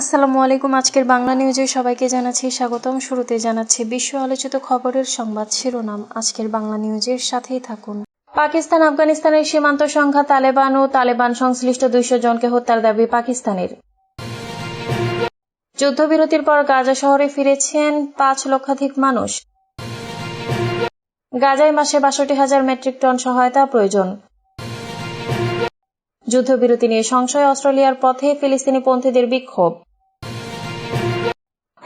আসসালামু আলাইকুম, আজকের বাংলা নিউজে সবাইকে জানাচ্ছি স্বাগতম। শুরুতে জানাচ্ছি বিশ্ব আলোচিত খবরের সংবাদ শিরোনাম। আজকের বাংলা নিউজের সাথেই থাকুন। পাকিস্তান, আফগানিস্তানের সীমান্ত সংখ্যা তালেবান ও তালেবান সংশ্লিষ্ট দুইশো জনকে হত্যার দাবি পাকিস্তানের। যুদ্ধবিরতির পর গাজা শহরে ফিরেছেন পাঁচ লক্ষাধিক মানুষ। গাজায় মাসে বাষট্টি হাজার মেট্রিক টন সহায়তা প্রয়োজন। যুদ্ধবিরতি নিয়ে সংশয় অস্ট্রেলিয়ার পথে ফিলিস্তিনি পন্থীদের বিক্ষোভ।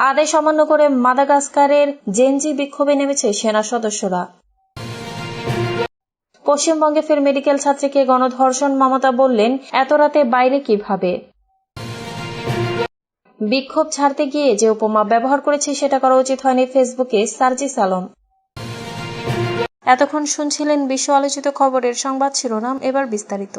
আদেশ অমান্য করে মাদাগাস্কারের জেনজি বিক্ষোভে নেমেছে সেনা সদস্যরা। পশ্চিমবঙ্গে ফের মেডিকেল ছাত্রীকে গণধর্ষণ, মমতা বললেন, এত রাতে বাইরে কীভাবে? বিক্ষোভ ছাড়তে গিয়ে যে উপমা ব্যবহার করেছে সেটা করা উচিত হয়নি ফেসবুকে সার্জিস আলম। এতক্ষণ শুনছিলেন বিশ্ব আলোচিত খবরের সংবাদ শিরোনাম, এবার বিস্তারিত।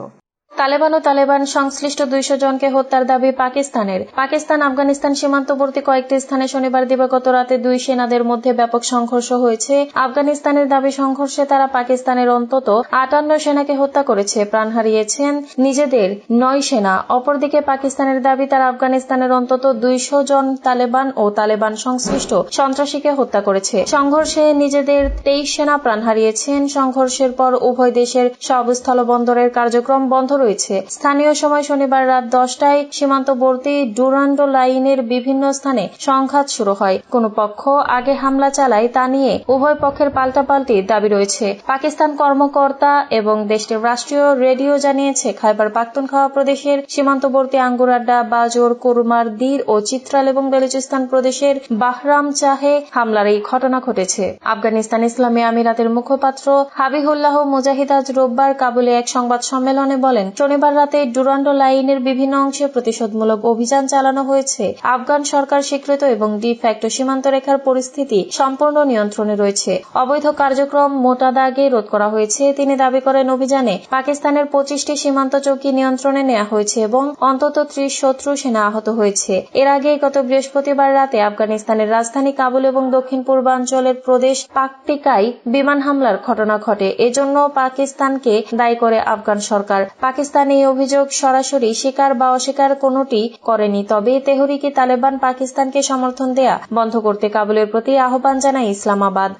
তালেবান ও তালেবান সংশ্লিষ্ট দুইশো জনকে হত্যার দাবি পাকিস্তানের। পাকিস্তান, আফগানিস্তান সীমান্তবর্তী কয়েকটি স্থানে শনিবার দিবাগত রাতে দুই সেনাদের মধ্যে ব্যাপক সংঘর্ষ হয়েছে। আফগানিস্তানের দাবি সংঘর্ষে তারা পাকিস্তানের অন্তত আটান্ন সেনাকে হত্যা করেছে, প্রাণ হারিয়েছেন নিজেদের নয় সেনা। অপরদিকে পাকিস্তানের দাবি, তারা আফগানিস্তানের অন্তত দুইশো জন তালেবান ও তালেবান সংশ্লিষ্ট সন্ত্রাসীকে হত্যা করেছে। সংঘর্ষে নিজেদের তেইশ সেনা প্রাণ হারিয়েছেন। সংঘর্ষের পর উভয় দেশের সব স্থলবন্দরের কার্যক্রম বন্ধ রয়েছে। স্থানীয় সময় শনিবার রাত দশটায় সীমান্তবর্তী ডুরান্ডো লাইনের বিভিন্ন স্থানে সংঘাত শুরু হয়। কোন পক্ষ আগে হামলা চালায় তা নিয়ে উভয় পক্ষের পাল্টাপাল্টি দাবি রয়েছে। পাকিস্তান কর্মকর্তা এবং দেশটির রাষ্ট্রীয় রেডিও জানিয়েছে, খাইবার পাখতুনখাওয়া প্রদেশের সীমান্তবর্তী আঙ্গুরাড্ডা, বাজোর, কুরমার, দির ও চিত্রাল এবং বেলুচিস্তান প্রদেশের বাহরাম চাহে হামলার এই ঘটনা ঘটেছে। আফগানিস্তান ইসলামী আমিরাতের মুখপাত্র হাবিহুল্লাহ মুজাহিদ আজ রোববার কাবুলে এক সংবাদ সম্মেলনে বলেন শনিবার রাতে ডুরান্ডো লাইনের বিভিন্ন অংশে প্রতিশোধমূলক অভিযান চালানো হয়েছে। আফগান সরকার স্বীকৃত এবং ডি ফ্যাক্টো সীমান্ত রেখার পরিস্থিতি সম্পূর্ণ নিয়ন্ত্রণে রয়েছে। অবৈধ কার্যক্রম মোটা দাগে রোধ করা হয়েছে। তিনি দাবি করেন, অভিযানে পাকিস্তানের পঁচিশটি সীমান্ত চৌকি নিয়ন্ত্রণে নেওয়া হয়েছে এবং অন্তত ত্রিশ শত্রু সেনা আহত হয়েছে। এর আগে গত বৃহস্পতিবার রাতে আফগানিস্তানের রাজধানী কাবুল এবং দক্ষিণ পূর্বাঞ্চলের প্রদেশ পাকটিকায় বিমান হামলার ঘটনা ঘটে। এজন্য পাকিস্তানকে দায়ী করে আফগান সরকার। পাকিস্তান এই অভিযোগ সরাসরি স্বীকার বা অস্বীকার কোনটি করেনি। তবে তেহরিকে তালেবান পাকিস্তানকে সমর্থন দেয়া বন্ধ করতে কাবুলের প্রতি আহ্বান জানায় ইসলামাবাদ।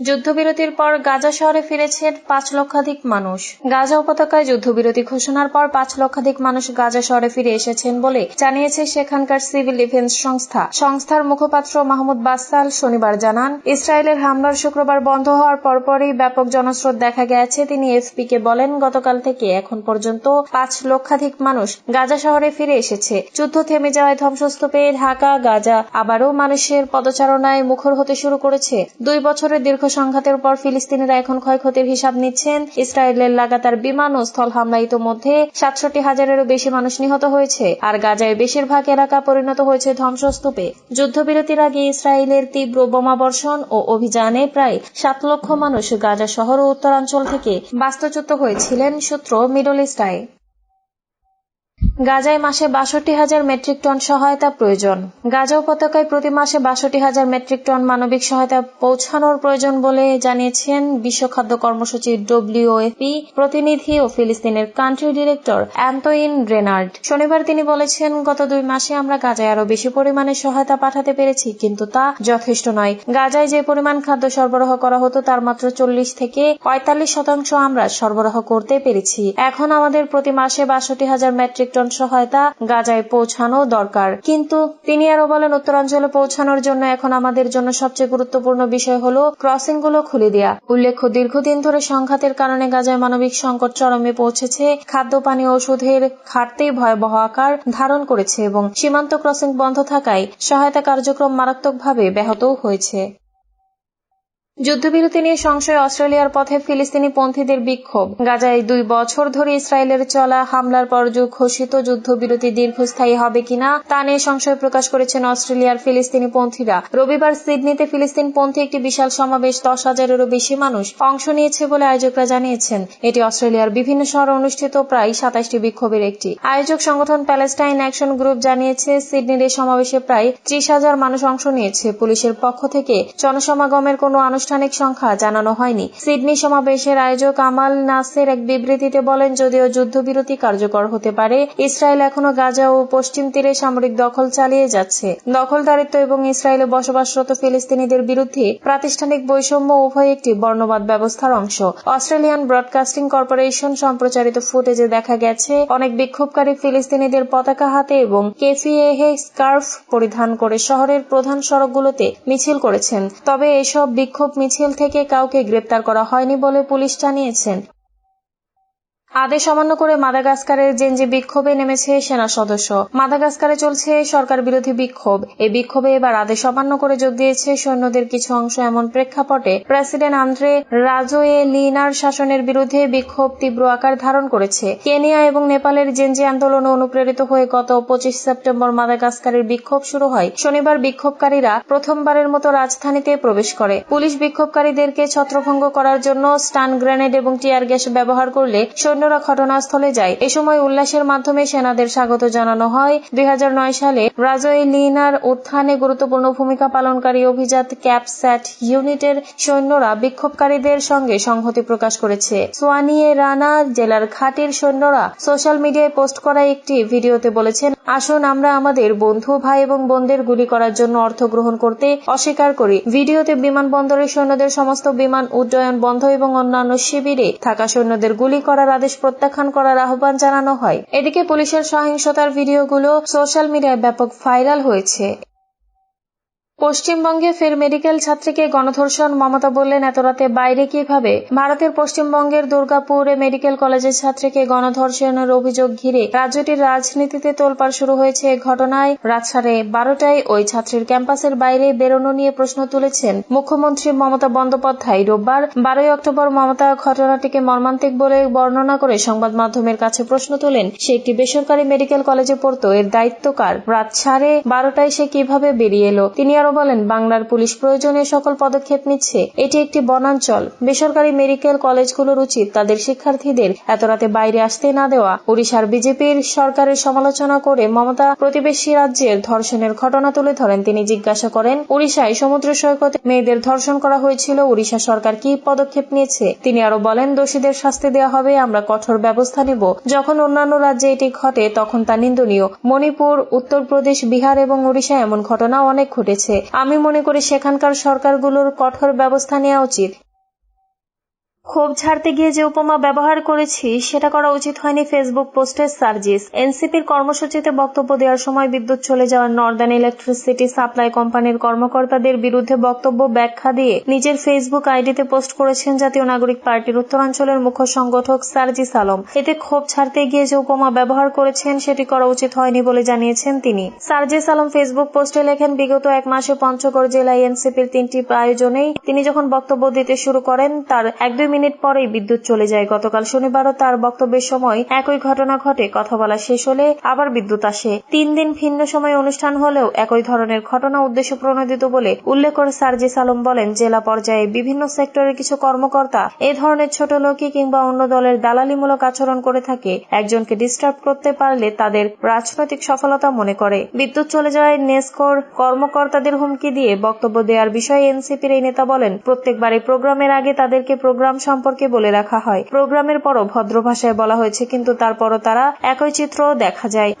যুদ্ধবিরতির পর গাজা শহরে ফিরেছেন পাঁচ লক্ষাধিক মানুষ। গাজা উপত্যকায় যুদ্ধবিরতি ঘোষণার পর পাঁচ লক্ষাধিক মানুষ গাজা শহরে ফিরে এসেছেন বলে জানিয়েছে সেখানকার সিভিল ডিফেন্স সংস্থা। সংস্থার মুখপাত্র মাহমুদ বাসাল শনিবার জানান, ইসরায়েলের হামলার শুক্রবার বন্ধ হওয়ার পরপরই ব্যাপক জনস্রোত দেখা গেছে। তিনি এফপি কে বলেন, গতকাল থেকে এখন পর্যন্ত পাঁচ লক্ষাধিক মানুষ গাজা শহরে ফিরে এসেছে। যুদ্ধ থেমে যাওয়ায় ধ্বংসস্তূপে ঢাকা, গাজা আবারও মানুষের পদচারণায় মুখর হতে শুরু করেছে। দুই বছরের দীর্ঘ সংঘাতের পর ফিলিস্তিনিরা এখন ক্ষয়ক্ষতির হিসাব নিচ্ছেন। ইসরায়েলের লাগাতার বিমান ও স্থল হামলা ইতোমধ্যে সাতষট্টি হাজারেরও বেশি মানুষ নিহত হয়েছে, আর গাজায় বেশিরভাগ এলাকা পরিণত হয়েছে ধ্বংসস্তূপে। যুদ্ধবিরতির আগে ইসরায়েলের তীব্র বোমাবর্ষণ ও অভিযানে প্রায় সাত লক্ষ মানুষ গাজা শহর ও উত্তরাঞ্চল থেকে বাস্তুচ্যুত হয়েছিলেন, সূত্র মিডল ইস্টায় গাজায় মাসে বাষট্টি হাজার মেট্রিক টন সহায়তা প্রয়োজন। গাজা উপত্যকায় প্রতি মাসে বাষট্টি হাজার মেট্রিক টন মানবিক সহায়তা পৌঁছানোর প্রয়োজন বলে জানিয়েছেন বিশ্ব খাদ্য কর্মসূচি ডব্লিউএফপি প্রতিনিধি ও ফিলিস্তিনের কান্ট্রি ডিরেক্টর অ্যান্তোইন রেনার্ড শনিবার তিনি বলেছেন, গত দুই মাসে আমরা গাজায় আরও বেশি পরিমাণে সহায়তা পাঠাতে পেরেছি, কিন্তু তা যথেষ্ট নয়। গাজায় যে পরিমাণ খাদ্য সরবরাহ করা হতো, তার মাত্র চল্লিশ থেকে পঁয়তাল্লিশ শতাংশ আমরা সরবরাহ করতে পেরেছি। এখন আমাদের প্রতি মাসে বাষট্টি হাজার মেট্রিক টন সহায়তা গাজায় পৌঁছানো দরকার। কিন্তু তিনি আরও বলেন, উত্তরাঞ্চলে পৌঁছানোর জন্য এখন আমাদের জন্য সবচেয়ে গুরুত্বপূর্ণ বিষয় হল ক্রসিংগুলো খুলে দেওয়া উল্লেখ্য, দীর্ঘদিন ধরে সংঘাতের কারণে গাজায় মানবিক সংকট চরমে পৌঁছেছে, খাদ্য, পানি ওষুধের ঘাটতি ভয়াবহ আকার ধারণ করেছে এবং সীমান্ত ক্রসিং বন্ধ থাকায় সহায়তা কার্যক্রম মারাত্মকভাবে ব্যাহতও হয়েছে। যুদ্ধবিরতি নিয়ে সংশয় অস্ট্রেলিয়ার পথে ফিলিস্তিনি পন্থীদের বিক্ষোভ। গাজায় দুই বছর ধরে ইসরায়েলের চলা হামলার পর ঘোষিত যুদ্ধবিরতি দীর্ঘস্থায়ী হবে কিনা, তা নিয়ে সংশয় প্রকাশ করেছেন অস্ট্রেলিয়ার ফিলিস্তিনি পন্থীরা। রবিবার সিডনিতে ফিলিস্তিন পন্থী একটি বিশাল সমাবেশ দশ হাজারেরও বেশি মানুষ অংশ নিয়েছে বলে আয়োজকরা জানিয়েছেন। এটি অস্ট্রেলিয়ার বিভিন্ন শহরে অনুষ্ঠিত প্রায় সাতাশটি বিক্ষোভের একটি। আয়োজক সংগঠন প্যালেস্টাইন অ্যাকশন গ্রুপ জানিয়েছে, সিডনির এই সমাবেশে প্রায় ত্রিশ হাজার মানুষ অংশ নিয়েছে। পুলিশের পক্ষ থেকে জনসমাগমের কোনো আনুষ্ঠানিক আনুষ্ঠানিক সংখ্যা জানানো হয়নি। সিডনি সমাবেশের আয়োজক আমাল নাসের এক বিবৃতিতে বলেন, যদিও যুদ্ধবিরতি কার্যকর হতে পারে, ইসরায়েল এখনও গাজা ও পশ্চিম তীরে সামরিক দখল চালিয়ে যাচ্ছে। দখলদারিত্ব এবং ইসরায়েলে বসবাসরত ফিলিস্তিনিদের বিরুদ্ধে প্রাতিষ্ঠানিক বৈষম্য উভয় একটি বর্ণবাদ ব্যবস্থার অংশ। অস্ট্রেলিয়ান ব্রডকাস্টিং কর্পোরেশন সম্প্রচারিত ফুটেজে দেখা গেছে, অনেক বিক্ষোভকারী ফিলিস্তিনিদের পতাকা হাতে এবং কেফিএহে স্কার্ফ পরিধান করে শহরের প্রধান সড়কগুলোতে মিছিল করেছেন। তবে এসব বিক্ষোভ মিছিল থেকে কাউকে গ্রেপ্তার করা হয়নি বলে পুলিশ জানিয়েছেন। আদেশ অমান্য করে মাদাগাস্কারের জেনজি বিক্ষোভে নেমেছে সেনা সদস্য। মাদাগাস্কারে চলছে সরকার বিরোধী বিক্ষোভ। এই বিক্ষোভে এবার আদেশ অমান্য করে যোগ দিয়েছে সৈন্যদের কিছু অংশ। এমন প্রেক্ষাপটে প্রেসিডেন্ট আন্দ্রে রাজোয়ে লিনার শাসনের বিরুদ্ধে বিক্ষোভ তীব্র আকার ধারণ করেছে। কেনিয়া এবং নেপালের জেনজি আন্দোলনে অনুপ্রেরিত হয়ে গত পঁচিশ সেপ্টেম্বর মাদাগাস্কারের বিক্ষোভ শুরু হয়। শনিবার বিক্ষোভকারীরা প্রথমবারের মতো রাজধানীতে প্রবেশ করে। পুলিশ বিক্ষোভকারীদেরকে ছত্রভঙ্গ করার জন্য স্টান গ্রেনেড এবং টিয়ার গ্যাস ব্যবহার করলে সৈন্যরা ঘটনাস্থলে যায়। এ সময় উল্লাসের মাধ্যমে সেনাদের স্বাগত জানানো হয়। দুই হাজার নয় সালে রাজয় লিনার উত্থানে গুরুত্বপূর্ণ ভূমিকা পালনকারী অভিজাত ক্যাপস্যাট ইউনিটের সৈন্যরা বিক্ষোভকারীদের সঙ্গে সংহতি প্রকাশ করেছে। সোয়ানিয়ে রানা জেলার খাটির সৈন্যরা সোশ্যাল মিডিয়ায় পোস্ট করা একটি ভিডিওতে বলেছেন আসুন আমরা আমাদের বন্ধু, ভাই এবং বোনদের গুলি করার জন্য অর্থ গ্রহণ করতে অস্বীকার করি। ভিডিওতে বিমানবন্দরের সৈন্যদের সমস্ত বিমান উড্ডয়ন বন্ধ এবং অন্যান্য শিবিরে থাকা সৈন্যদের গুলি করার আদেশ প্রত্যাখ্যান করার আহ্বান জানানো হয়। এদিকে পুলিশের সহিংসতার ভিডিওগুলো সোশ্যাল মিডিয়ায় ব্যাপক ভাইরাল হয়েছে। পশ্চিমবঙ্গে ফের মেডিকেল ছাত্রীকে গণধর্ষণ, মমতা বললেন, এত রাতে বাইরে কীভাবে? ভারতের পশ্চিমবঙ্গের দুর্গাপুরে মেডিকেল কলেজের ছাত্রীকে গণধর্ষণের অভিযোগ ঘিরে রাজ্যটির রাজনীতিতে তোলপাড় শুরু হয়েছে ঘটনায়। রাত সাড়ে বারোটায় ওই ছাত্রীর ক্যাম্পাসের বাইরে বেরোনো নিয়ে প্রশ্ন তুলেছেন মুখ্যমন্ত্রী মমতা বন্দ্যোপাধ্যায়। রোববার বারোই অক্টোবর মমতা ঘটনাটিকে মর্মান্তিক বলে বর্ণনা করে সংবাদ মাধ্যমের কাছে প্রশ্ন তোলেন, সে একটি বেসরকারি মেডিকেল কলেজে পড়তো, এর দায়িত্বকার রাত সাড়ে বারোটায় সে কীভাবে বেরিয়ে এলো? তিনি আরও বলেন, বাংলার পুলিশ প্রয়োজনীয় সকল পদক্ষেপ নিচ্ছে। এটি একটি বনাঞ্চল। বেসরকারি মেডিকেল কলেজগুলোর উচিত তাদের শিক্ষার্থীদের এত রাতে বাইরে আসতে না দেওয়া। ওড়িশার বিজেপির সরকারের সমালোচনা করে মমতা প্রতিবেশী রাজ্যের ধর্ষণের ঘটনা তুলে ধরেন। তিনি জিজ্ঞাসা করেন ওড়িশায় সমুদ্র সৈকতে মেয়েদের ধর্ষণ করা হয়েছিল ওড়িশা সরকার কি পদক্ষেপ নিয়েছে? তিনি আরও বলেন, দোষীদের শাস্তি দেওয়া হবে, আমরা কঠোর ব্যবস্থা নেব। যখন অন্যান্য রাজ্যে এটি ঘটে, তখন তা নিন্দনীয়। মণিপুর, উত্তরপ্রদেশ, বিহার এবং ওড়িশা এমন ঘটনা অনেক ঘটেছে। আমি মনে করি সেখানকার সরকারগুলোর কঠোর ব্যবস্থা নেওয়া উচিত। ক্ষোভ ঝাড়তে গিয়ে যে উপমা ব্যবহার করেছি, সেটা করা উচিত হয়নি ফেসবুক পোস্টের সার্জিস। এনসিপির কর্মসূচিতে বক্তব্য দেওয়ার সময় বিদ্যুৎ চলে যাওয়ার নর্দার্ন ইলেকট্রিসিটি সাপ্লাই কোম্পানির কর্মকর্তাদের বিরুদ্ধে বক্তব্য ব্যাখ্যা দিয়ে নিজের ফেসবুক আইডিতে পোস্ট করেছেন জাতীয় নাগরিক পার্টির উত্তরাঞ্চলের মুখ্য সংগঠক সার্জিস আলম। এতে ক্ষোভ ছাড়তে গিয়ে যে উপমা ব্যবহার করেছেন, সেটি করা উচিত হয়নি বলে জানিয়েছেন তিনি। সার্জিস আলম ফেসবুক পোস্টে লেখেন, বিগত এক মাসে পঞ্চগড় জেলায় এনসিপির তিনটি আয়োজনেই তিনি যখন বক্তব্য দিতে শুরু করেন, তার এক দুই মিনিট পরেই বিদ্যুৎ চলে যায়। গতকাল শনিবারও তার বক্তব্যের সময় একই ঘটনা ঘটে। কথা বলা শেষ হলে আবার বিদ্যুৎ আসে। তিন দিন ভিন্ন সময়ে অনুষ্ঠান হলেও একই ধরনের ঘটনা উদ্দেশ্য প্রণোদিত বলে উল্লেখ করে সার্জিস আলম বলেন, জেলা পর্যায়ে বিভিন্ন সেক্টরের কিছু কর্মকর্তা এ ধরনের ছোট লোকই কিংবা অন্য দলের দালালিমূলক আচরণ করে থাকে। একজনকে ডিস্টার্ব করতে পারলে তাদের রাজনৈতিক সফলতা মনে করে। বিদ্যুৎ চলে যাওয়ায় নেসকোর কর্মকর্তাদের হুমকি দিয়ে বক্তব্য দেওয়ার বিষয়ে এনসিপির এই নেতা বলেন প্রত্যেকবারে প্রোগ্রামের আগে তাদেরকে প্রোগ্রাম সম্পর্কে বলে রাখা হয়। প্রোগ্রামের পরও ভদ্র ভাষায় বলা হয়েছে, কিন্তু তারপরও তারা একই চিত্র দেখা যায়।